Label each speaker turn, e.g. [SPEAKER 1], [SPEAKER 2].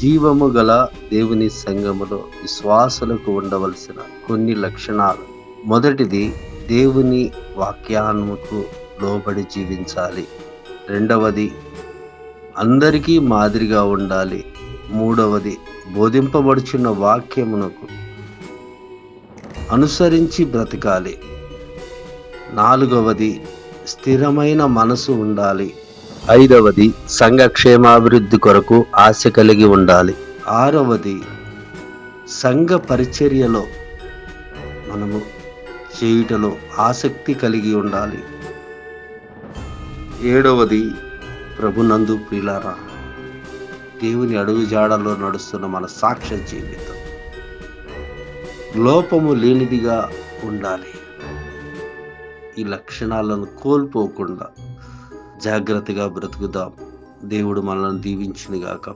[SPEAKER 1] జీవము గల దేవుని సంఘములో విశ్వాసులకు ఉండవలసిన కొన్ని లక్షణాలు. మొదటిది దేవుని వాక్యాన్ముకు లోబడి జీవించాలి. రెండవది అందరికీ మాదిరిగా ఉండాలి. మూడవది బోధింపబడుచున్న వాక్యమునకు అనుసరించి బ్రతకాలి. నాలుగవది స్థిరమైన మనసు ఉండాలి. ఐదవది సంఘ క్షేమాభివృద్ధి కొరకు ఆశ కలిగి ఉండాలి. ఆరవది సంఘ పరిచర్యలో మనము చేయుటలో ఆసక్తి కలిగి ఉండాలి. ఏడవది ప్రభునందు ప్రిలారా దేవుని అడుగు జాడలో నడుస్తున్న మన సాక్ష్య జీవితం. లోపము లేనిదిగా ఉండాలి. ఈ లక్షణాలను కోల్పోకుండా జాగ్రత్తగా బ్రతుకుదాం. దేవుడు మనల్ని దీవించినగాక.